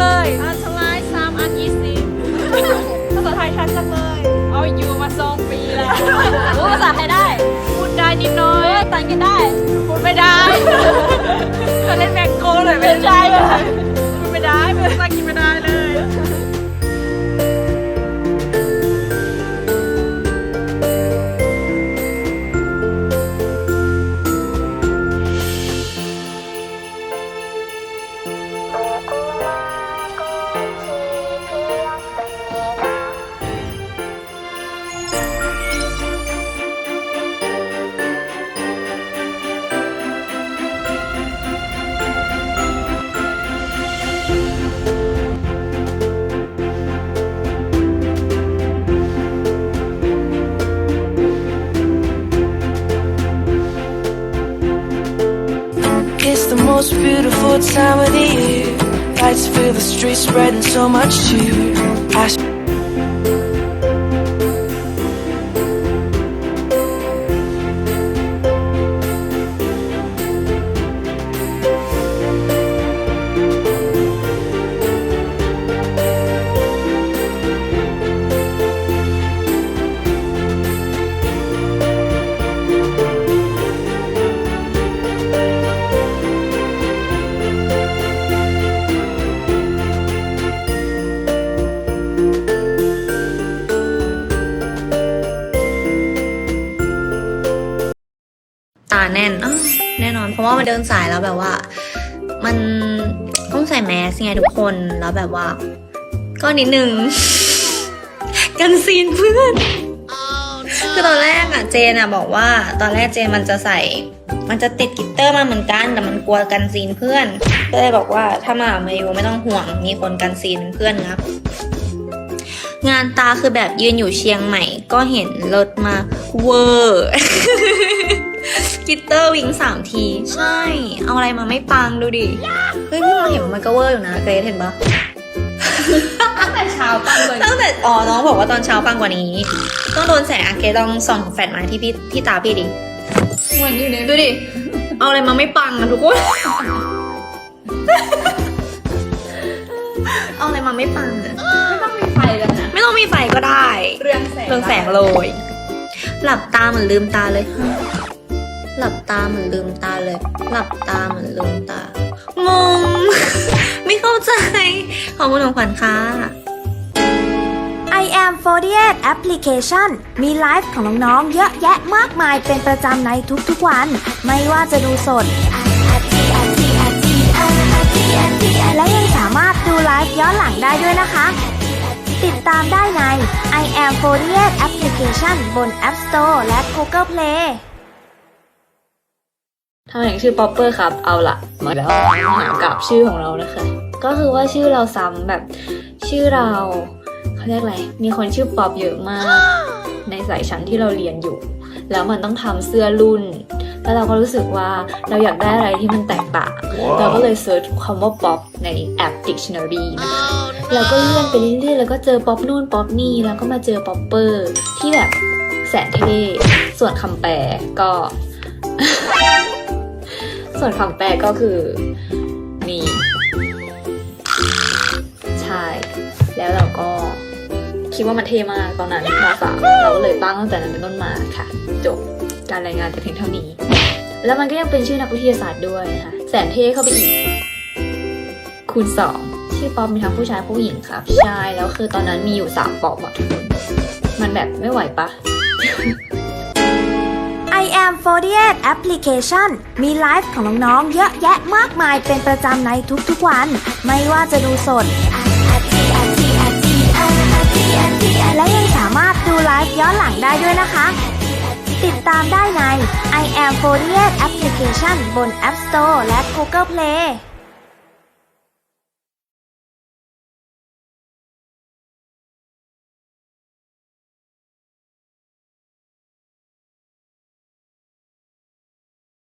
เลยอันสไลด์สามอันยี่สิบภาษาไทยชัดจังเลย เอาอยู่มาสองปีแล้วรู้ภาษาไทยได้ พูดได้นิดน้อย แต่งกันได้ พูดไม่ได้ ก็เล่นแบงโก้เลยไม่ใช่ It's the most beautiful time of the year. Lights fill the streets, spreading so much cheer. I แน่นแน่นอน เพราะว่ามันเดินสายแล้วแบบว่า มันต้องใส่แมสไงทุกคนแล้วแบบว่า ก็นิดนึง กันซีนเพื่อนคือตอนแรกอะเจนอะบอกว่า ตอนแรกเจนมันจะใส่ มันจะติดกิตเตอร์มาเหมือนกัน แต่มันกลัวกันซีนเพื่อนก็เลยบอกว่าถ้ามามาอยู่ไม่ต้องห่วงมีคนกันซีนเพื่อนครับงานตาคือแบบยืนอยู่เชียงใหม่ ก็เห็นรถมาเวอร์ กิตเตอร์วิงสามที ใช่ เอาอะไรมาไม่ปังดูดิ เฮ้ยพี่มองเห็นมันก็เวอร์อยู่นะเกรซเห็นปะตั้งแต่เช้าปังเลยตั้งแต่อ๋อน้องบอกว่าตอนเช้าปังกว่านี้ ต้องโดนแสงอะเกรซลองส่องแฟลชมาที่พี่ที่ตาพี่ดิเหมือนอยู่ในดูดิ เอาอะไรมาไม่ปังอะทุกคน เอาอะไรมาไม่ปังอะไม่ต้องมีไฟแล้วนะ ไม่ต้องมีไฟก็ได้ เรืองแสงเรืองแสงโรยหลับตาเหมือนลืมตาเลย หลับตาเหมือนลืมตาเลย หลับตาเหมือนลืมตา งง ไม่เข้าใจ ขอบคุณของขวัญค่ะ I am 48 Application มีไลฟ์ของน้องๆ เยอะแยะมากมายเป็นประจำในทุกๆวัน ไม่ว่าจะดูสด และยังสามารถดูไลฟ์ย้อนหลังได้ด้วยนะคะ ติดตามได้ใน I am 48 Application บน App Store และ Google Play ทำไมถึงชื่อป๊อปเปอร์ครับ เอาละมาแล้วหากับชื่อของเรานะคะ ก็คือว่าชื่อเราซ้ำแบบชื่อเราเขาเรียกอะไร มีคนชื่อป๊อปเยอะมาก ในสายชั้นที่เราเรียนอยู่ แล้วมันต้องทำเสื้อรุ่น แล้วเราก็รู้สึกว่าเราอยากได้อะไรที่มันแตกต่างเราก็เลยเซิร์ชคำว่าป๊อปในแอป Dictionary นะคะเราก็เลื่อนไปเรื่อยๆ แล้วก็เจอป๊อปนู่นป๊อปนี่ แล้วก็มาเจอป๊อปเปอร์ที่แบบแสนเท่ส่วนคำแปลก็ ส่วนคำแปลก็คือมีใช่แล้วเราก็คิดว่ามันเท่มากตอนนั้นมสามเราก็เลยตั้งตั้งแต่นั้นเป็นต้นมาค่ะ จบการรายงานแต่เพียงเท่านี้ แล้วมันก็ยังเป็นชื่อนักวิทยาศาสตร์ด้วยนะคะแสนเท่เข้าไปอีก คูณสองชื่อป๊อปมีทั้งผู้ชายผู้หญิงครับใช่แล้วคือตอนนั้นมีอยู่สามป๊อปอะทุกคนมันแบบไม่ไหวปะ I am 48 Application มีไลฟ์ของน้องๆ เยอะแยะมากมายเป็นประจำในทุกๆวัน ไม่ว่าจะดูสด และยังสามารถดูไลฟ์ย้อนหลังได้ด้วยนะคะ ติดตามได้ใน I am 48 Application บน App Store และ Google Play